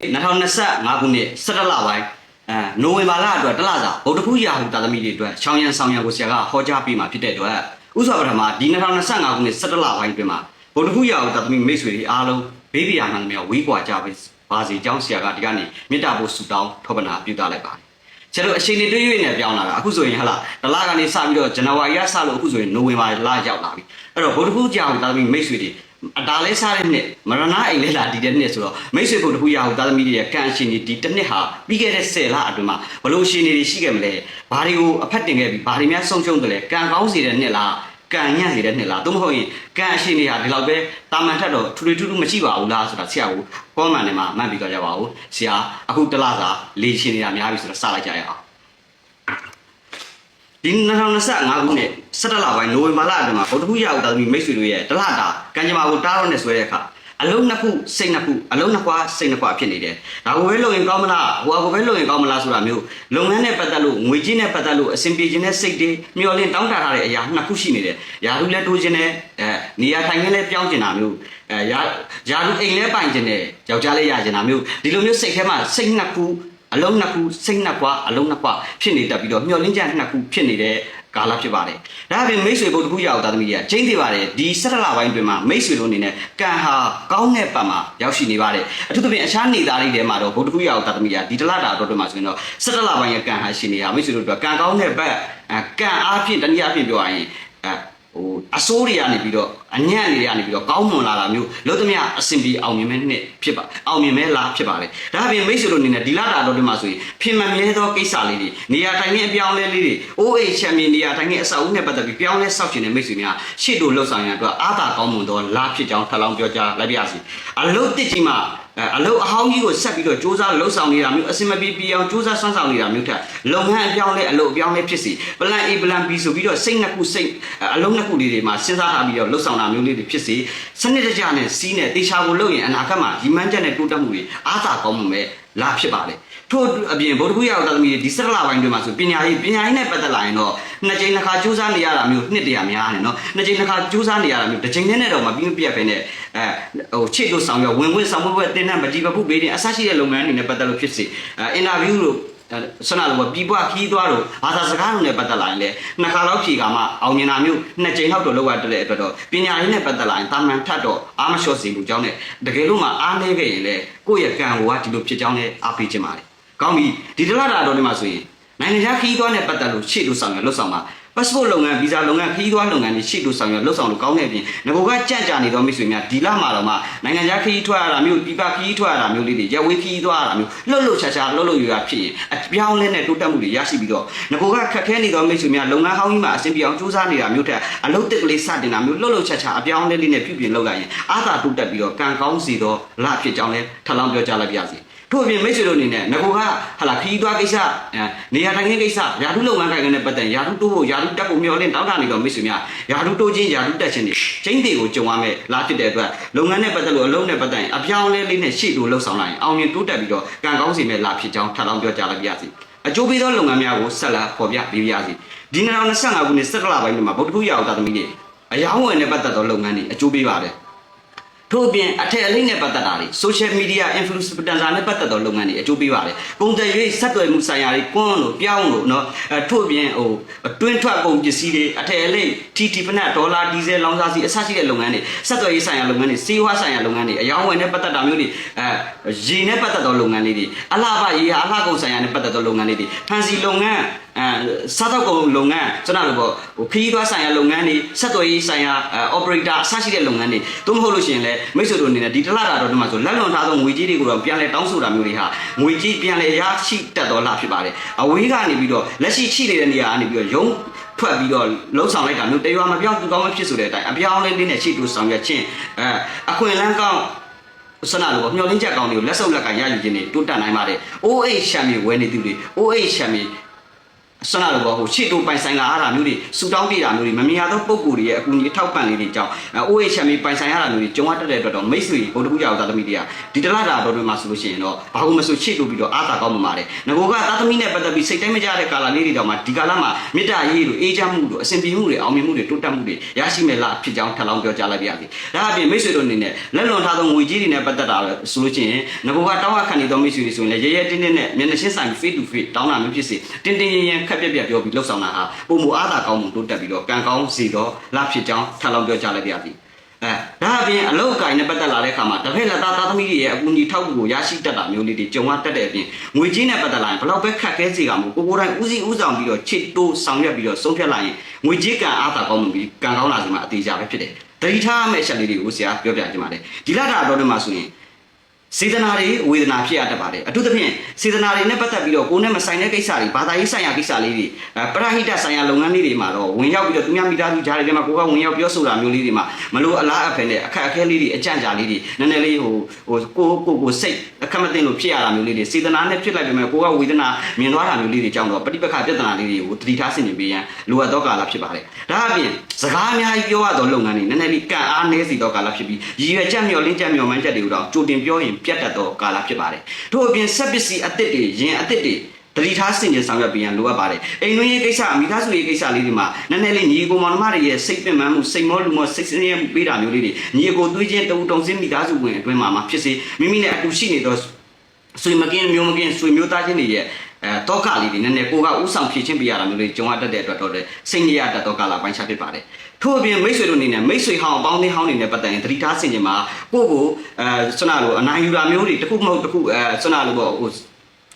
2025ခုနှစ်17လပိုင်းအဲနိုဝင်ဘာလအတွက်တစ်လစာဗုဒ္ဓဖူးရာဟုတာသမီတွေအတွက်ချောင်းရန်ဆောင်ရန်ကိုဆရာကဟောကြားပေးมาဖြစ်တဲ့အတွက်ဥစွာပထမဒီ2025ခုနှစ်17လပိုင်းအတွင်းမှာဗုဒ္ဓဖူးရာဟုတာသမီမိတ်ဆွေတွေအားလုံးဘေးပြာမှန်သမျှဝေးကွာကြပါစေကြောင်းဆရာကဒီကနေ့မေတ္တာပို့ဆုတောင်းထောပနာပြုသလိုက်ပါတယ်ကျတော့အချိန်တွေတွေ့၍နေပြောင်းလာတာအခုဆိုရင်ဟလာတလကနေစပြီးတော့ဇန်နဝါရီကစလို့အခုဆိုရင်နိုဝင်ဘာလရောက်လာပြီအဲ့တော့ဗုဒ္ဓဖူးကြောင်တာသမီမိတ်ဆွေတွေ အတားလဲစားတဲ့နှစ်မရဏအိမ်လဲလာဒီတဲ့နှစ်ဆိုတော့မိတ်ဆွေဗုဒ္ဓဖူးရာဟုတာသမီတွေရဲ့ကံအရှင်တွေဒီတစ်နှစ်ဟာပြီးခဲ့တဲ့10လအတွင်းမှာဘလို့ရှင်တွေရှိခဲ့မလဲဘာတွေကိုအဖက်တင်ခဲ့ပြီးဘာတွေများဆုံးရှုံးတယ်လဲကံကောင်းစေတဲ့နှစ်လားကံညံ့နေတဲ့နှစ်လားသို့မဟုတ်ရင်ကံအရှင်တွေဟာဒီလောက်ပဲတာမန်ထက်တော့ထူထူထူထူမရှိပါဘူးလားဆိုတာဆရာကိုကောမန်ထဲမှာမှတ်ပြီးကြကြပါဦးဆရာအခုတစ်လစာလေရှင်နေတာများပြီဆိုတော့စလိုက်ကြရအောင် ဒီ2025ခုနှစ်17လပိုင်းနိုဝင်ဘာလအတွင်းမှာဗုဒ္ဓဘုရားဥဒ္ဒသမီမိတ်ဆွေတို့ရဲ့တလတာကံကြမ္မာကိုတားတော့နဲ့ဆွဲတဲ့အခါအလုံးနှစ်ခုစိတ်နှစ်ခုအလုံးနှစ်ခွာစိတ်နှစ်ခွာဖြစ်နေတယ်။ဒါကိုပဲလုပ်ရင်ကောင်းမလားဟိုဟာကိုပဲလုပ်ရင်ကောင်းမလားဆိုတာမျိုးလုပ်ငန်းနဲ့ပတ်သက်လို့ငွေကြေးနဲ့ပတ်သက်လို့အဆင်ပြေခြင်းနဲ့စိတ်တွေမျှော်လင့်တောင်းတထားတဲ့အရာနှစ်ခုရှိနေတယ်။ယာရုလည်းတိုးခြင်းနဲ့အဲနေရာထိုင်ခင်းလည်းပြောင်းကျင်တာမျိုးအဲယာယာရုအိမ်လည်းပိုင်ခြင်းနဲ့ယောက်ျားလည်းရခြင်းတာမျိုးဒီလိုမျိုးစိတ်ထဲမှာစိတ်နှစ်ခု အလုံးနှစ်ခုစိတ်နှစ်ကွာအလုံးနှစ်ကွာဖြစ်နေတတ်ပြီးတော့မျောလင်းချက်နှစ်ခုဖြစ်နေတဲ့ကာလဖြစ်ပါတယ်။ဒါအပြင်မိတ်ဆွေဘုတ်တစ်ခုရအောင်တာသမီးတွေကကျင်းသေးပါတယ်ဒီ17လပိုင်းတွင်မှာမိတ်ဆွေတို့အနေနဲ့ကံဟာကောင်းတဲ့ပတ်မှာရောက်ရှိနေပါတယ်။အထူးသဖြင့်အခြားနေသားလေးတွေမှာတော့ဘုတ်တစ်ခုရအောင်တာသမီးကဒီတလတာတော့တွင်မှာဆိုရင်တော့17လပိုင်းရဲ့ကံဟာရှိနေတာမိတ်ဆွေတို့ကကံကောင်းတဲ့ဘက်ကံအားဖြင့်တနည်းအားဖြင့်ပြောရရင်အဲ ဟိုအစိုးတွေကနေပြီးတော့အညံ့တွေကနေပြီးတော့ကောင်းမွန်လာတာမျိုးလို့သမျှအစဉ်ပြေအောင်မြင်မဲ့နှစ်ဖြစ်ပါအောင်မြင်မဲ့လားဖြစ်ပါလေဒါအပြင်မိတ်ဆွေတို့အနေနဲ့ဒီလာတာတော့ဒီမှာဆိုရင်ဖြစ်မမြဲသောကိစ္စလေးတွေနေရာတိုင်းနဲ့အပြောင်းလဲလေးတွေအိုးအိမ်ချမ်းမြေနေရာတိုင်းနဲ့အဆောက်အဦနဲ့ပတ်သက်ပြီးပြောင်းလဲဆောက်ချင်တဲ့မိတ်ဆွေများရှေ့တို့လှုပ်ဆောင်ရန်အတွက်အားသာကောင်းမွန်သောလားဖြစ်ကြောင်းထပ်လောင်းပြောကြားလိုက်ပါရစေအလုတ်တစ်ကြီးမှာ အဲအလုတ်အဟောင်းကြီးကိုဆက်ပြီးတော့စူးစမ်းလှုပ်ဆောင်နေတာမျိုးအစင်မပြေပြေအောင်စူးစမ်းဆွမ်းဆောင်နေတာမျိုးထက်လုပ်ငန်းအပြောင်းလဲအလုတ်အပြောင်းလဲဖြစ်စီ plan A plan B ဆိုပြီးတော့စိတ်နှစ်ခုစိတ်အလုံးနှစ်ခုလေးတွေမှာစဉ်းစားထားပြီးတော့လှုပ်ဆောင်တာမျိုးလေးတွေဖြစ်စီစနစ်တကျနဲ့စီးနဲ့တေချာကိုလုပ်ရင်အနာဂတ်မှာရီမန်းချက်နဲ့တိုးတက်မှုတွေအားသာကောင်းမှုပဲလာဖြစ်ပါလေထို့အပြင်ဗုဒ္ဓဘုရားတော်သမီးတွေဒီဆက်လာပိုင်းတွေမှာဆိုပညာရေးပညာရေးနဲ့ပတ်သက်လာရင်တော့နှစ်ကြိမ်တစ်ခါစူးစမ်းနေရတာမျိုးနှစ်တရာများတယ်နော်နှစ်ကြိမ်တစ်ခါစူးစမ်းနေရတာမျိုးတစ်ကြိမ်နဲ့တော့မပြီးမပြတ်ပဲနဲ့ အဲဟိုချစ်လို့ဆောင်ရဝင်ဝင်ဆောင်ဖို့တင်တဲ့မကြည့်မဖို့ပေးတယ်အဆရှိတဲ့လုပ်ငန်းတွေနဲ့ပတ်သက်လို့ဖြစ်စီအဲအင်တာဗျူးလို့ဆန္ဒလိုပြီးပွားခီးသွားတော့ဘာသာစကားတွေနဲ့ပတ်သက်လာရင်လေနှစ်ခါလောက်ဖြေကမှအောင်မြင်တာမျိုးနှစ်ကြိမ်လောက်တော့လောက်ရတဲ့အတွက်တော့ပညာရေးနဲ့ပတ်သက်လာရင်တာမန်ထတ်တော့အားမလျှော့စေဘူးကြောင်းနဲ့တကယ်လို့မှအားနေခဲ့ရင်လေကိုယ့်ရဲ့ကံဟိုကဒီလိုဖြစ်ကြောင်းနဲ့အားပေးခြင်းပါလေကောင်းပြီဒီတလားတာတော့ဒီမှာဆိုရင်နိုင်ငံခြားခီးသွားနဲ့ပတ်သက်လို့ရှေ့လို့ဆောင်ရလွတ်ဆောင်ပါ passport လုပ်ငန်း visa လုပ်ငန်းခရီးသွားလုပ်ငန်းတွေရှေ့လို့ဆောင်ရလွတ်ဆောင်လို့ကောင်းတဲ့အပြင်ငကိုကကြံ့ကြာနေတော့မိတ်ဆွေများဒီလမှာတော့မှနိုင်ငံခြားခရီးထွက်ရတာမျိုးပြပခရီးထွက်ရတာမျိုးလေးတွေရဝေးခရီးသွားရတာမျိုးလှုပ်လှုပ်ရှားရှားလှုပ်လှုပ်ရရဖြစ်ရင်အပြောင်းလဲနဲ့တိုးတက်မှုတွေရရှိပြီးတော့ငကိုကခက်ခဲနေတော့မိတ်ဆွေများလုပ်ငန်းဟောင်းကြီးမှာအဆင်ပြေအောင်ကြိုးစားနေတာမျိုးထက်အလုပ်တက်ကလေးစတင်တာမျိုးလှုပ်လှုပ်ရှားရှားအပြောင်းလဲလေးနဲ့ပြုပြင်လုပ်လိုက်ရင်အားသာတိုးတက်ပြီးတော့ကံကောင်းစီတော့လဖြစ်ကြောင်းလဲထပ်လောင်းပြောကြားလိုက်ပါရစေ ထို့အပြင်မိတ်ဆွေတို့အနေနဲ့ငကိုကဟလာခီးသွားကိစ္စအဲနေရာထိုင်ခင်းကိစ္စယာထုလုပ်ငန်းကိုင်ကနေပတ်သက်ယာထုတိုးဖို့ယာထုတက်ဖို့မျှော်လင့်တောင်းတနေတော့မိတ်ဆွေများယာထုတိုးခြင်းယာထုတက်ခြင်းတွေချင်းတွေကိုကြုံရမယ်လားဖြစ်တဲ့အတွက်လုပ်ငန်းနဲ့ပတ်သက်လို့အလုံးနဲ့ပတ်သက်ရင်အပြောင်းလဲလေးနဲ့ရှေ့တို့လှုပ်ဆောင်လိုက်ရင်အောင်မြင်တိုးတက်ပြီးတော့ကံကောင်းစီမဲ့လားဖြစ်ကြောင်းထပ်လောင်းပြောကြားလိုက်ပါရစေအကျိုးပေးသောလုပ်ငန်းများကိုဆက်လက်ဖော်ပြပေးပါရစေဒီ2025ခုနှစ်17လပိုင်းမှာဗုဒ္ဓဘုရားအောင်တာသမီးတွေအယောင်းဝယ်နဲ့ပတ်သက်သောလုပ်ငန်းတွေအကျိုးပေးပါတယ် ထို့အပြင်အထက်အလိမ့်နဲ့ပတ်သက်တာတွေ social media influencer နဲ့ပတ်သက်သောလုပ်ငန်းတွေအကျိုးပေးပါတယ်။ပုံတယ်၍ဆက်သွယ်မှုဆိုင်ရာတွေကွန်းလို့ပြောင်းလို့เนาะအဲထို့အပြင်ဟိုတွင်းထွက်ကုန်ပစ္စည်းတွေအထက်အလိမ့် TT ဖနက်ဒေါ်လာဒီဇယ်လောင်စာစီအစရှိတဲ့လုပ်ငန်းတွေဆက်သွယ်ရေးဆိုင်ရာလုပ်ငန်းတွေစီးပွားဆိုင်ရာလုပ်ငန်းတွေအယောင်းဝယ်နဲ့ပတ်သက်တာမျိုးတွေအဲရေနဲ့ပတ်သက်သောလုပ်ငန်းလေးတွေအလှပရေဟာအလှကုန်ဆိုင်ရာနဲ့ပတ်သက်သောလုပ်ငန်းလေးတွေဖန်စီလုပ်ငန်း အဲစားတော့ကုန်လုပ်ငန်းကျွန်တော်တို့ပေါ့ဟိုခရီးသွားဆိုင်ရာလုပ်ငန်းတွေဆက်သွယ်ရေးဆိုင်ရာအဲ operator အစရှိတဲ့လုပ်ငန်းတွေသို့မဟုတ်လို့ရှိရင်လည်းမိတ်ဆွေတို့အနေနဲ့ဒီတစ်လတာတော့ဒီမှာဆိုလက်လွန်ထားသောငွေကြေးတွေကိုတော့ပြန်လဲတောင်းဆိုတာမျိုးတွေဟာငွေကြေးပြန်လဲရရှိတတ်တော်လာဖြစ်ပါတယ်အဝေးကနေပြီးတော့လက်ရှိရှိနေတဲ့နေရာကနေပြီးတော့ရုံးထွက်ပြီးတော့လှုပ်ဆောင်လိုက်တာမျိုးတရွာမပြောင်းသူကောင်းမဖြစ်ဆိုတဲ့အတိုင်းအပြောင်းလဲလေးနဲ့ရှိတူဆောင်ရွက်ခြင်းအဲအခွင့်အလန်းကောင်းဆန္ဒလိုမျောလင်းချက်ကောင်းတွေကိုလက်ဆုပ်လက်ကရယူခြင်းတွေတိုးတက်နိုင်ပါတယ်။ OH ရှမ်းမြေဝယ်နေသူတွေ OH ရှမ်းမြေ ဆွမ်းလာလို့ပေါ့ဟိုရှေ့တိုးပိုင်ဆိုင်လာရတာမျိုးတွေစူတောင်းပြတာမျိုးတွေမမြင်ရသောပုံကိုယ်တွေရဲ့အကူအညီအထောက်ပံ့လေးတွေကြောင့် OHM ပိုင်ဆိုင်ရတာမျိုးတွေကြုံရတတ်တဲ့အတွက်တော့မိတ်ဆွေဗုဒ္ဓဘူးကြောက်သားသမီးတွေကဒီတလတာတော်တွေမှာဆိုလို့ရှိရင်တော့ဘာလို့မဆိုရှေ့တိုးပြီးတော့အားသာကောင်းမှပါတယ်ငကိုကသားသမီးနဲ့ပတ်သက်ပြီးစိတ်တိုင်းမကြတဲ့ကာလလေးတွေတောင်မှဒီကာလမှာမေတ္တာရေးလို့အေးချမ်းမှုလို့အစဉ်ပြေမှုတွေအောင်မြင်မှုတွေတိုးတက်မှုတွေရရှိမဲ့လားဖြစ်ကြောင်းထပ်လောင်းပြောကြားလိုက်ပါရစေဒါအပြင်မိတ်ဆွေတို့အနေနဲ့လက်လွန်ထားသောငွေကြီးတွေနဲ့ပတ်သက်တာဆိုလို့ရှိရင်ငကိုကတောင်းရခံနေသောမိတ်ဆွေတွေဆိုရင်လည်းရဲရဲတင်းတင်းနဲ့မျက်နှာချင်းဆိုင် face to face တောင်းတာမျိုးဖြစ်စေတင်းတင်းရင်ရင်ခက်ပြက်ပြက်ပြောပြီးလှုပ်ဆောင်တာဟာပုံမူအားသာကောင်းမှုတိုးတက်ပြီးတော့ကံကောင်းစီတော့လားဖြစ်ကြောင်းထပ်လောင်းပြောကြားလိုက်ပါရစေအဲဒါအပြင်အလောက်အကင်နဲ့ပတ်သက်လာတဲ့အခါမှာတစ်ဖက်လက်သားသားသမီးတွေရဲ့အကူအညီထောက်ကူကိုရရှိတတ်တာမျိုးလေးတွေကြုံရတတ်တဲ့အပြင်ငွေကြီးနဲ့ပတ်သက်လာရင်ဘလောက်ပဲခက်ခဲစေကမူကိုကိုယ်တိုင်ဦးစီးဦးဆောင်ပြီးတော့ချစ်တိုးဆောင်ရွက်ပြီးတော့ဆုံးဖြတ်လိုက်ရင်ငွေကြီးကံအားသာကောင်းမှုပြီးကံကောင်းလာစီမှာအသေးချာပဲဖြစ်တယ်တတိထားမဲ့ချက်လေးတွေကိုဆရာပြောပြကြပါမယ်ဒီလတာတော်တွေမှာဆိုရင် စေတနာတွေဝေဒနာဖြစ်ရတတ်ပါတယ်အထူးသဖြင့်စေတနာတွေနဲ့ပတ်သက်ပြီးတော့ကိုယ်နဲ့မဆိုင်တဲ့ကိစ္စတွေဘာသာရေးဆိုင်ရာကိစ္စလေးတွေအဲပရဟိတဆိုင်ရာလုပ်ငန်းလေးတွေမှာတော့ဝင်ရောက်ပြီးတော့သူများမိသားစုကြားတွေထဲမှာကိုယ်ကဝင်ရောက်ပြောဆိုတာမျိုးလေးတွေမှာမလို့အလားအဖယ်နဲ့အခက်အခဲလေးတွေအကြံကြာလေးတွေနည်းနည်းလေးဟိုဟိုကိုကိုကိုစိတ်အခက်မသိလို့ဖြစ်ရတာမျိုးလေးတွေစေတနာနဲ့ဖြစ်လိုက်ပေမဲ့ကိုယ်ကဝေဒနာမြင်သွားတာမျိုးလေးတွေကြောင့်တော့ပဋိပက္ခပြဿနာလေးတွေကိုတတိထားဆင်ခြင်ပေးရန်လိုအပ်သောကာလဖြစ်ပါတယ်ဒါအပြင်စကားအများကြီးပြောရသောလုပ်ငန်းတွေနည်းနည်းလေးကံအားနည်းစီသောကာလဖြစ်ပြီးရည်ရွယ်ချက်မျှော်လင့်ချက်မျှော်မှန်းချက်တွေကိုတော့ကြိုတင်ပြောရင်ပြတ်တတ်သောကာလဖြစ်ပါတယ်ထို့အပြင်ဆက်ပစ္စည်းအသစ်တွေယင်အသစ်တွေတတိထားဆင်ခြင်ဆောင်ရွက်ပေးရန်လိုအပ်ပါတယ်အိမ်တွင်းရေးကိစ္စမိသားစုရေးကိစ္စလေးတွေမှာနည်းနည်းလေးညီကိုမောင်နှမတွေရဲ့စိတ်ပင်ပန်းမှုစိတ်မောလူမောစိတ်ဆင်းရဲမှုပေးတာမျိုးလေးတွေညီကိုသွေးချင်းတူတုံစင်းမိသားစုဝင်အတွင်းမှာမှဖြစ်စေမိမိနဲ့အတူရှိနေသောဆွေမကင်းမျိုးမကင်းဆွေမျိုးသားချင်းတွေရဲ့အဲတောကလေးတွေနည်းနည်းကိုကဥဆောင်ဖြည့်ချင်းပေးရတာမျိုးလေးကြုံရတတ်တဲ့အတွက်တော့စိတ်ညစ်ရတတ်သောကာလပိုင်းခြားဖြစ်ပါတယ် ထို့အပြင်မိတ်ဆွေတို့အနေနဲ့မိတ်ဆွေဟောင်းအပေါင်းအသင်းဟောင်းတွေနဲ့ပတ်သက်ရင်တတိထားဆင်ခြင်မှာကိုယ့်ကိုအဲဆွနာလိုအနိုင်ယူတာမျိုးတွေတစ်ခုမဟုတ်တစ်ခုအဲဆွနာလိုပေါ့ဟို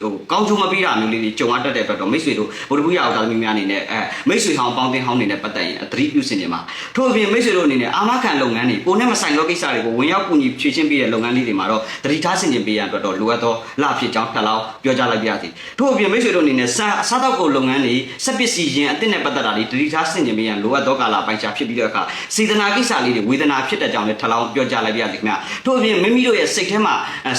ဟိုကောင်းကျိုးမပေးတာမျိုးလေးတွေကြုံရတတ်တဲ့အတွက်တော့မိတ်ဆွေတို့ဗုဒ္ဓဘုရားအောင်သားသမီးများအနေနဲ့အဲမိတ်ဆွေဟောင်းပေါင်းတင်ဟောင်းနေနဲ့ပတ်သက်ရင်သတိပြုစင်ကြမှာထို့အပြင်မိတ်ဆွေတို့အနေနဲ့အာမခံလုပ်ငန်းတွေကိုနဲ့မဆိုင်သောကိစ္စတွေကိုဝင်ရောက်ကူညီဖြည့်ရှင်းပေးတဲ့လုပ်ငန်းလေးတွေမှာတော့သတိထားစင်ကြပေးရန်အတွက်တော့လိုအပ်သောလဖြစ်ကြောင်းထပ်လောင်းပြောကြားလိုက်ပါရစေထို့အပြင်မိတ်ဆွေတို့အနေနဲ့စားစားတော့ကိုလုပ်ငန်းတွေစက်ပစ္စည်းရင်အသစ်နဲ့ပတ်သက်တာတွေသတိထားစင်ကြပေးရန်လိုအပ်သောကာလပိုင်းခြားဖြစ်ပြီးတော့အခါစေတနာကိစ္စလေးတွေဝေဒနာဖြစ်တဲ့ကြောင့်လည်းထပ်လောင်းပြောကြားလိုက်ပါရစေခင်ဗျထို့အပြင်မိမိတို့ရဲ့စိတ်ထဲမှာ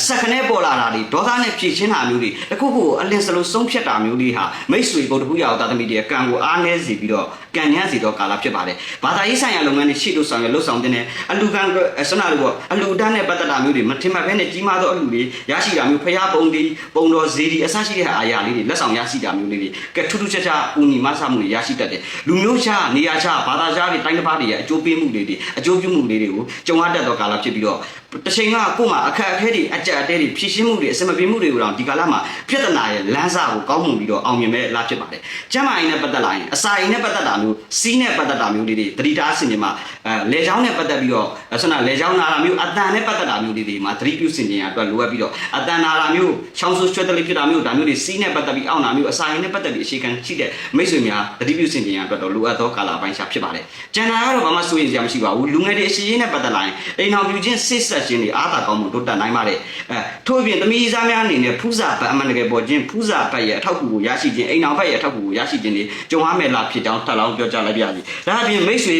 စက်ခနဲပေါ်လာတာတွေဒေါသနဲ့ဖြည့်ရှင်းတာမျိုးတွေတစ်ခုခုကိုအလင်းစလုံးဆုံးဖြတ်တာမျိုးလေးဟာမိတ်ဆွေဗုဒ္ဓဘုရားတာသမီတွေကံကိုအားနည်းစေပြီးတော့ ကံညံ့စေတော့ကာလဖြစ်ပါတယ်ဘာသာရေးဆိုင်ရာလုပ်ငန်းတွေရှိလို့ဆောင်ရလို့ဆောင်တဲ့အလူကံဆန္ဒလို့ပေါ့အလူတန်းနဲ့ပတ်သက်တာမျိုးတွေမထင်မှတ်ဘဲနဲ့ကြီးမားသောအလူတွေရရှိတာမျိုးဖျားပုံတွေပုံတော်ဇေဒီအစရှိတဲ့အာရာလေးတွေလက်ဆောင်ရရှိတာမျိုးလေးတွေကထူးထူးခြားခြားဦးညီမဆမှုတွေရရှိတတ်တယ်လူမျိုးခြားနေရာခြားဘာသာခြားတွေတိုင်းတစ်ပါးတွေရဲ့အကျိုးပေးမှုတွေတွေအကျိုးပြုမှုလေးတွေကိုကြုံရတတ်သောကာလဖြစ်ပြီးတော့တစ်ချိန်ကကို့မှာအခက်အခဲတွေအကြက်အတဲတွေဖြည့်ရှင်းမှုတွေအစမပြေမှုတွေကိုတော့ဒီကာလမှာပြဿနာရဲ့လမ်းစာကိုကောင်းမွန်ပြီးတော့အောင်မြင်မဲ့လားဖြစ်ပါတယ်။ကျမ်းမာရေးနဲ့ပတ်သက်လာရင်အစာအိမ်နဲ့ပတ်သက်တာမျိုးစီးနဲ့ပတ်သက်တာမျိုးတွေတွေသတိထားဆင်ခြင်မှာအဲလေချောင်းနဲ့ပတ်သက်ပြီးတော့ဆန္ဒလေချောင်းနာတာမျိုးအတန်နဲ့ပတ်သက်တာမျိုးတွေတွေမှာသတိပြုဆင်ခြင်ရအတွက်လိုအပ်ပြီးတော့အတန်နာတာမျိုးချောင်းဆူရွှဲတလိဖြစ်တာမျိုးဒါမျိုးတွေစီးနဲ့ပတ်သက်ပြီးအောင့်နာမျိုးအစာအိမ်နဲ့ပတ်သက်ပြီးအခြေခံရှိတဲ့မိတ်ဆွေများသတိပြုဆင်ခြင်ရအတွက်တော့လိုအပ်သောကာလပိုင်းရှားဖြစ်ပါတယ်။ကျန်တာကတော့ဘာမှစိုးရိမ်စရာမရှိပါဘူး။လူငယ်တွေအရှိရေးနဲ့ပတ်သက်လာရင်အိမ်အောင်ပြုခြင်းစစ်ဆက်ခြင်းတွေအားသာကောင်းမှုတိုးတက်နိုင်ပါတယ်။အဲထို့အပြင်သမီးစားများအနေနဲ့ဖူးစာပတ်အမှန်တကယ်ပေါ်ခြင်းဖူးစာပတ်ရဲ့အထောက်အကူကိုရရှိခြင်းအိမ်အောင်ဘက်ရဲ့အထောက်အကူကိုရရှိခြင်းတွေကြုံရမယ်လားဖြစ်ကြောင်းထပ်လောင်းပြောကြားလိုက်ပါရစေ။ဒါအပြင်မိတ်ဆွေ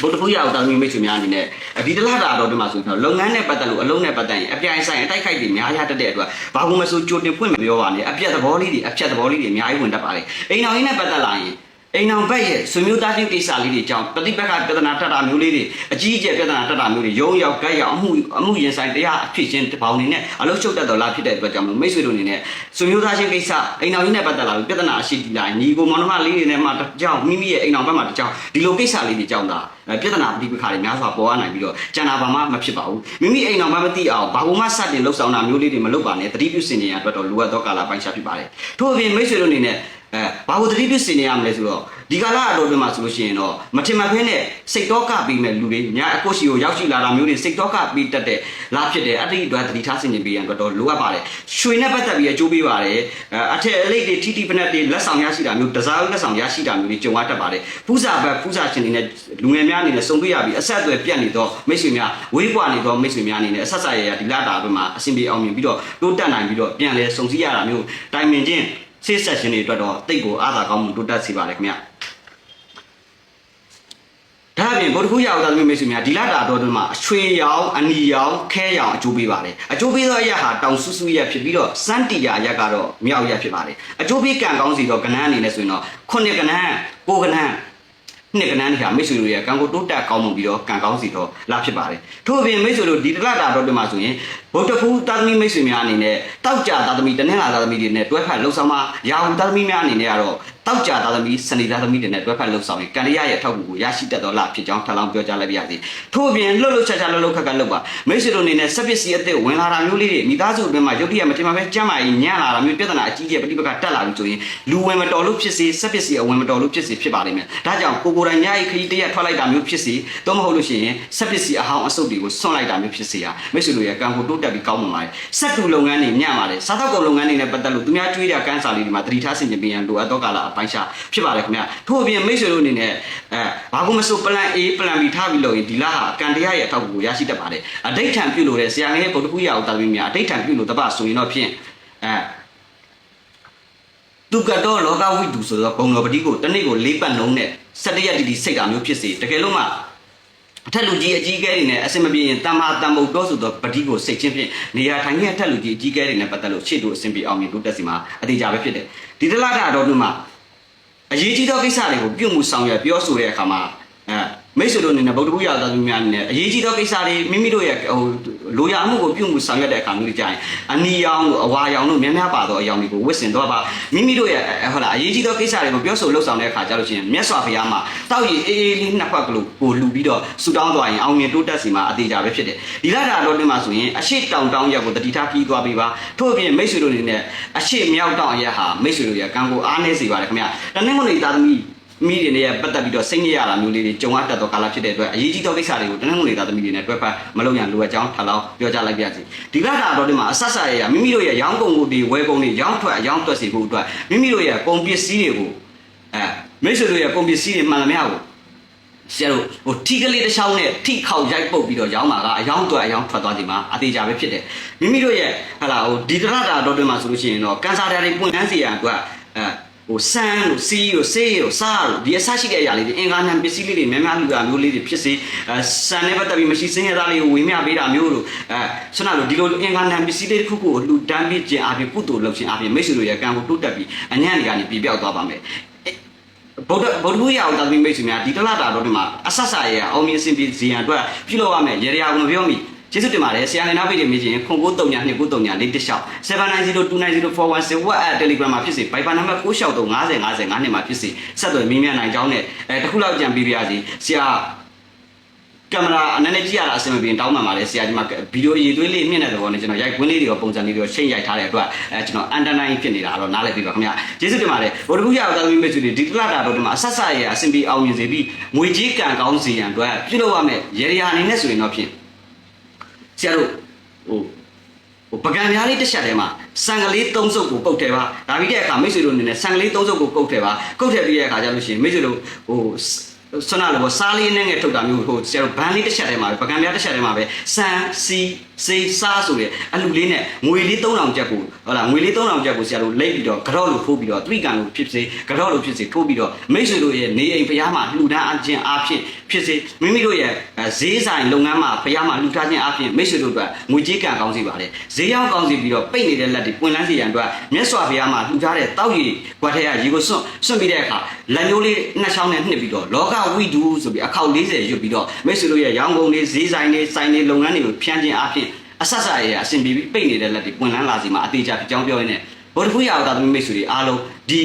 ဘုဒ္ဓဘုရားအောင်တာမီမိတ်ဆွေများအနေနဲ့ဒီတလားတာတော့ဒီမှာဆိုတော့လုပ်ငန်းနဲ့ပတ်သက်လို့အလုံးနဲ့ပတ်သက်ရင်အပြိုင်ဆိုင်အတိုက်ခိုက်တွေများရတတ်တဲ့အတွက်ဘာလို့မဆိုကြိုတင်ဖွင့်မပြောပါနဲ့အပြက်သဘောလေးတွေအပြက်သဘောလေးတွေအများကြီးဝင်တတ်ပါတယ်အိမ်တော်ကြီးနဲ့ပတ်သက်လာရင် အိမ်အောင်ဘက်ရဲ့ဆွေမျိုးသားချင်းကိစ္စလေးတွေကြောင့်ပฏิပတ်ကပြဿနာတက်တာမျိုးလေးတွေအကြီးအကျယ်ပြဿနာတက်တာမျိုးတွေရုံရောက်ကြက်ရောက်အမှုအမှုရင်ဆိုင်တရားအဖြစ်ချင်းပေါင်းနေနဲ့အလုချုပ်တတ်တော်လားဖြစ်တဲ့အတွက်ကြောင့်မိတ်ဆွေတို့အနေနဲ့ဆွေမျိုးသားချင်းကိစ္စအိမ်အောင်ကြီးနဲ့ပတ်သက်လာပြီးပြဿနာအရှိကြီးလာညီကိုမောင်နှမလေးတွေနဲ့မှတကြောင်မိမိရဲ့အိမ်အောင်ဘက်မှာတကြောင်ဒီလိုကိစ္စလေးတွေကြောင့်ဒါပြဿနာပဋိပက္ခတွေများစွာပေါ်ရနိုင်ပြီးတော့ကျန်တာဘာမှမဖြစ်ပါဘူးမိမိအိမ်အောင်မှမသိအောင်ဘာလို့မှစတင်လှုပ်ဆောင်တာမျိုးလေးတွေမလုပ်ပါနဲ့တတိပြုစင်နေရအတွက်တော့လိုအပ်သောကာလပိုင်းခြားဖြစ်ပါတယ်ထို့အပြင်မိတ်ဆွေတို့အနေနဲ့ အဲဘာလို့တတိပြုစင်နေရမလဲဆိုတော့ဒီကာလအတော်တွင်မှာဆိုလို့ရှိရင်တော့မထင်မှတ်ဖဲနဲ့စိတ်တော့ကပြီးမဲ့လူတွေညာအကိုရှိကိုရောက်ရှိလာတာမျိုးတွေစိတ်တော့ကပြီးတတ်တဲ့လားဖြစ်တယ်အတိတ်အတွက်တတိထားစင်နေပေးရန်အတွက်တော့လိုအပ်ပါတယ်ရွှေနဲ့ပတ်သက်ပြီးအကျိုးပေးပါတယ်အထက်အလိတ်တွေထိထိပနက်တွေလက်ဆောင်ရရှိတာမျိုးတစားလက်ဆောင်ရရှိတာမျိုးတွေကြုံရတတ်ပါတယ်ဖူးစာဘက်ဖူးစာရှင်တွေနဲ့လူငယ်များအနေနဲ့စုံတွေ့ရပြီးအဆက်အသွယ်ပြတ်နေတော့မိတ်ဆွေများဝေးကွာနေတော့မိတ်ဆွေများအနေနဲ့အဆက်ဆက်ရရဒီလာတာဘက်မှာအဆင်ပြေအောင်မြင်ပြီးတော့တိုးတက်နိုင်ပြီးတော့ပြန်လဲစုံစည်းရတာမျိုးတိုင်ပင်ချင်း ဆေးဆက်ရှင်တွေအတွက်တော့တိတ်ကိုအားသာကောင်းမှုတိုးတက်စေပါတယ်ခင်ဗျာဒါအအပြင်ဗုဒ္ဓခုရောက်သားသမီးမိတ်ဆွေများဒီလတာတော်တွင်မှာအချွေရောင်အနီရောင်ခဲရောင်အကျိုးပေးပါတယ်အကျိုးပေးသောအရက်ဟာတောင်ဆူဆူရက်ဖြစ်ပြီးတော့စန်းတီယာအရက်ကတော့မြောက်ရက်ဖြစ်ပါတယ်အကျိုးပေးကံကောင်းစီတော့ကဏ္ဍအနေနဲ့ဆိုရင်တော့ခုနှစ်ကဏ္ဍကိုကဏ္ဍ နှစ်ကဏ္ဍတွေဟာမိတ်ဆွေတို့ရဲ့ကံကိုတိုးတက်ကောင်းမွန်ပြီးတော့ကံကောင်းစီတော့လာဖြစ်ပါတယ်ထို့အပြင်မိတ်ဆွေတို့ဒီတလတာတော်တွင်မှာဆိုရင်ဗုဒ္ဓဖူးသားသမီးမိတ်ဆွေများအနေနဲ့တောက်ကြသားသမီးတနင်္လာသားသမီးတွေနဲ့တွဲဖက်လှုပ်ဆောင်မှာရာဟုသားသမီးများအနေနဲ့ကတော့ တောက်ကြသားသမီးစနေသားသမီးတွေနဲ့တွဲဖက်လှုပ်ဆောင်ရင်ကံရရဲ့အထောက်အကူကိုရရှိတတ်သောလဖြစ်ကြောင်းထပ်လောင်းပြောကြားလိုက်ပါရစေ။ထို့အပြင်လှုပ်လှုပ်ချာချာလှုပ်လှုပ်ခက်ခက်လှုပ်ပါမိတ်ဆွေတို့အနေနဲ့စက်ပစ္စည်းအသစ်ဝင်လာတာမျိုးလေးတွေမိသားစုအတွင်းမှာရုပ်တရက်မတင်ပါပဲကြမ်းမာရင်ညံ့လာတာမျိုးပြဿနာအကြီးကြီးပဋိပက္ခတက်လာပြီဆိုရင်လူဝင်မတော်လို့ဖြစ်စေစက်ပစ္စည်းအဝင်မတော်လို့ဖြစ်စေဖြစ်ပါလိမ့်မယ်။ဒါကြောင့်ကိုကိုယ်တိုင်ညရဲ့ခရီးတရက်ထွက်လိုက်တာမျိုးဖြစ်စေတော့မဟုတ်လို့ရှိရင်စက်ပစ္စည်းအဟောင်းအဆုပ်တွေကိုဆွန့်လိုက်တာမျိုးဖြစ်စေဟာမိတ်ဆွေတို့ရဲ့ကံကိုတိုးတက်ပြီးကောင်းမွန်ပါတယ်။စက်တူလုပ်ငန်းတွေညံ့ပါတယ်။စားသောက်ကုန်လုပ်ငန်းတွေနဲ့ပတ်သက်လို့သူများကြွေးတဲ့ကန်းစာလေးတွေမှာတတိထားဆင်ခြင်ပေးရန်လိုအပ်သောကာလအပိုင်းခြားဖြစ်ပါတယ်ခင်ဗျာထို့အပြင်မိတ်ဆွေတို့အနေနဲ့အဲဘာကူမဆို plan A plan B ထားပြီးလို့ရင်ဒီလဟာကံတရားရဲ့အထောက်အကူကိုရရှိတတ်ပါတယ်အဋိဋ္ဌံပြုလို့တဲ့ဆရာငယ်ဗုဒ္ဓခုရအောင်တာပြီးမြာအဋိဋ္ဌံပြုလို့တပတ်ဆိုရင်တော့ဖြင့်အဲသူကတော့လောကဝိတုဆိုတော့ဘုံတော်ပတိကိုတနေ့ကိုလေးပတ်လုံးနဲ့၁၇ရက်တီတီစိတ်တာမျိုးဖြစ်စေတကယ်လို့မှအထက်လူကြီးအကြီးအကဲတွေနဲ့အစင်မပြေရင်တမ္မာတမ္မုတ်ပြောဆိုသောပတိကိုစိတ်ချင်းဖြင့်နေရာထိုင်ခဲ့အထက်လူကြီးအကြီးအကဲတွေနဲ့ပတ်သက်လို့ရှေ့တို့အစဉ်ပြေအောင်မြင်တို့တက်စီမှာအသေးကြပဲဖြစ်တယ်ဒီတလတာတော်တို့မှာ အရေးကြီးသောကိစ္စတွေကိုပြုမှုဆောင်ရွက်ပြောဆိုတဲ့အခါမှာအဲ မိတ်ဆွေတို့အနေနဲ့ဗုဒ္ဓဘုရားသားသူများအနေနဲ့အရေးကြီးသောကိစ္စတွေမိမိတို့ရဲ့ဟိုလိုရာမှုကိုပြုမှုဆောင်ရွက်တဲ့အခါမျိုးတွေကြာရင်အနီရောင်တို့အဝါရောင်တို့များများပါသောအရောင်တွေကိုဝတ်ဆင်တော့ပါမိမိတို့ရဲ့ဟုတ်လားအရေးကြီးသောကိစ္စတွေကိုပြောဆိုလှုပ်ဆောင်တဲ့အခါကျလို့ရှိရင်မြတ်စွာဘုရားမှာတောက်ရည်အေးအေးလေးနှစ်ဖက်ကလို့ကိုလူပြီးတော့ဆူတောင်းသွားရင်အောင်မြင်တိုးတက်စီမှာအသေးကြပဲဖြစ်တယ်ဒီလာတာတော့တင်မှာဆိုရင်အရှိတောင်တောင်ရက်ကိုတတိထားပြီးသွားပြီးပါထို့အပြင်မိတ်ဆွေတို့အနေနဲ့အရှိမြောက်တောင်ရက်ဟာမိတ်ဆွေတို့ရဲ့ကံကိုအားနည်းစေပါတယ်ခင်ဗျာတနင်္ဂနွေသားသမီး မိတွေနဲ့ပတ်သက်ပြီးတော့စိတ်ညစ်ရတာမျိုးလေးတွေကြုံရတတ်သောကာလဖြစ်တဲ့အတွက်အရေးကြီးသောကိစ္စတွေကိုတနင်္ဂနွေသားသမီးတွေနဲ့တွဲဖက်မလုပ်ရန်လိုအပ်ကြောင်းထပ်လောင်းပြောကြားလိုက်ပါရစေဒီကတာတော့ဒီမှာအဆက်ဆက်ရရမိမိတို့ရဲ့ရောင်းကုန်ကိုဒီဝယ်ကုန်တွေရောင်းထွက်ရောင်းတွက်စီဖို့အတွက်မိမိတို့ရဲ့ကုန်ပစ္စည်းတွေကိုအဲမိတ်ဆွေတို့ရဲ့ကုန်ပစ္စည်းတွေမှန်သမျှကိုဆရာတို့ဟိုထီကလေးတစ်ချောင်းနဲ့ထိခေါက်ရိုက်ပုတ်ပြီးတော့ရောင်းမှာကအယောင်းတွက်အယောင်းထွက်သွားချိန်မှာအသေးကြပဲဖြစ်တယ်မိမိတို့ရဲ့ဟာလာဟိုဒီကတာတော့ဒီမှာဆိုလို့ရှိရင်တော့ကန်ဆာဓာတ်တွေပွင့်လန်းစေရန်အတွက်အဲ ဟိုဆန်းတို့စီးတို့ဆေးတို့စားတို့ဒီအစရှိတဲ့အရာလေးတွေအင်္ဂါနံပစ္စည်းလေးတွေများများလူတာမျိုးလေးတွေဖြစ်စေအဲဆန်နဲ့ပတ်သက်ပြီးမရှိစင်းရသားလေးကိုဝေမျှပေးတာမျိုးတို့အဲဆွမ်းနာတို့ဒီလိုအင်္ဂါနံပစ္စည်းလေးတစ်ခုခုကိုလူတန်းပြီးခြင်းအပြင်ကုသိုလ်လုပ်ခြင်းအပြင်မိတ်ဆွေတို့ရဲ့ကံကိုတိုးတက်ပြီးအညံ့တွေကနေပြပြောက်သွားပါမယ်ဗုဒ္ဓဗုဒ္ဓဘုရားအောင်တာသမီးမိတ်ဆွေများဒီတလတာတော့ဒီမှာအဆက်ဆက်ရဲ့အောင်မြင်စင်ပြေစီရန်အတွက်ပြုလုပ်ရမယ်ရေရာကိုမပြောမိ ကျေးဇူးတင်ပါတယ်ဆရာနေနာပိတ်တွေမြင်ချင်းခုံကိုတုံညာနှစ်ကိုတုံညာလေးတစ်လျှောက်79029041 WhatsApp Telegram မှာဖြစ်စေ Viber နံပါတ်96395050နှစ်မှာဖြစ်စေဆက်သွယ်မိမြနိုင်ကြောင်းနဲ့အဲတခုလောက်ကြံပေးပါရစီဆရာကင်မရာအနေနဲ့ကြည့်ရတာအဆင်မပြေတောင်းပန်ပါတယ်ဆရာကြီးမဗီဒီယိုအရေးသွေးလေးမြင့်တဲ့သဘောနဲ့ကျွန်တော်ရိုက်ကွင်းလေးတွေရောပုံစံလေးတွေရောချိန်ရိုက်ထားတဲ့အတွက်အဲကျွန်တော်အန်တနိုင်ဖြစ်နေတာတော့နားလည်ပြီပါခင်ဗျာကျေးဇူးတင်ပါတယ်ဗောဓဂုရအောင်သာသမီမိတ်ဆွေတွေဒီကလတာတော့ဒီမှာအဆက်ဆက်ရအဆင်ပြေအောင်မြင်စေပြီးငွေကြီးကံကောင်းစေရန်အတွက်ပြုလုပ်ရမယ်ရေရာအနေနဲ့ဆိုရင်တော့ဖြင့် ဆရာတို့ဟိုဟိုပကံများလေးတစ်ချက်ထဲမှာဆန်ကလေး၃စုပ်ကိုပုတ်ထဲပါဒါပြီးတဲ့အခါမိတ်ဆွေတို့အနေနဲ့ဆန်ကလေး၃စုပ်ကိုကုတ်ထဲပါကုတ်ထဲပြီးတဲ့အခါကျလို့ရှိရင်မိတ်ဆွေတို့ဟို ဆွမ်းနာလို့စားလေးနဲ့ငယ်ထုတ်တာမျိုးဟိုဆရာတို့ဘန်းလေးတစ်ချက်ထဲမှာပဲပကံများတစ်ချက်ထဲမှာပဲဆန်စီစေးစားဆိုတဲ့အလူလေးနဲ့ငွေလေး3000ကျပ်ကိုဟုတ်လားငွေလေး3000ကျပ်ကိုဆရာတို့လိတ်ပြီးတော့ကြော့လို့ထိုးပြီးတော့သတိကံလို့ဖြစ်စေကြော့လို့ဖြစ်စေထိုးပြီးတော့မိတ်ဆွေတို့ရဲ့နေအိမ်ဖျားမှာလှူဒန်းအခြင်းအားဖြင့်ဖြစ်စေမိမိတို့ရဲ့ဈေးဆိုင်လုပ်ငန်းမှာဖျားမှာလှူထားခြင်းအားဖြင့်မိတ်ဆွေတို့အတွက်ငွေကြေးကံကောင်းစီပါတယ်ဈေးရောက်ကောင်းစီပြီးတော့ပိတ်နေတဲ့လက်တွေပွင့်လန်းစေရန်အတွက်မြတ်စွာဘုရားမှာလှူထားတဲ့တောက်ရည်ကွက်ထဲကရေကိုစွန့်စွန့်ပြီးတဲ့အခါလက်မျိုးလေးနှစ်ချောင်းနဲ့နှစ်ပြီးတော့လောကဝိဒုဆိုပြီးအခောက်40ရွတ်ပြီးတော့မိတ်ဆွေတို့ရဲ့ရောင်းကုန်တွေဈေးဆိုင်တွေဆိုင်တွေလုပ်ငန်းတွေကိုဖြန်းခြင်းအားဖြင့်အဆက်ဆက်ရအဆင်ပြေပြီးပိတ်နေတဲ့လက်တွေပွင့်လန်းလာစီမှာအသေးချာအကြောင်းပြောရင်းနဲ့ ဘုရားဖူးရအောင်သာသမီမိတ်ဆွေတွေအားလုံးဒီ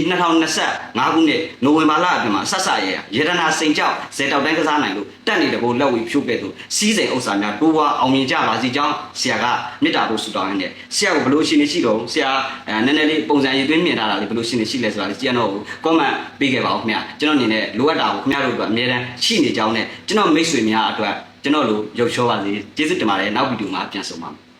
2025ခုနှစ်နိုဝင်ဘာလအတွင်းမှာဆက်ဆက်ရရေဒနာစိန်ကြောက်ဇေတောက်တိုင်းကစားနိုင်လို့တက်နေတဲ့ဘိုးလက်ဝီဖြိုးခဲ့သူစီးစိန်ဥစ္စာများတိုးဝါအောင်မြင်ကြပါစေကြောင်းဆရာကမေတ္တာပို့ဆုတောင်းရင်းနဲ့ဆရာကဘလို့ရှိနေရှိတော့ဆရာအဲနည်းနည်းလေးပုံစံရည်သွင်းမြင်ထားတာလေးဘလို့ရှိနေရှိလဲဆိုတာလေးကြည့်ရတော့ကွန်မန့်ပေးခဲ့ပါဦးခင်ဗျာကျွန်တော်အနေနဲ့လိုအပ်တာကိုခင်ဗျားတို့အတွက်အမြဲတမ်းရှိနေကြောင်းနဲ့ကျွန်တော်မိတ်ဆွေများအတွက်ကျွန်တော်လိုရုပ်ချောပါစေကျေးဇူးတင်ပါတယ်နောက်ဗီဒီယိုမှာပြန်ဆုံပါမယ်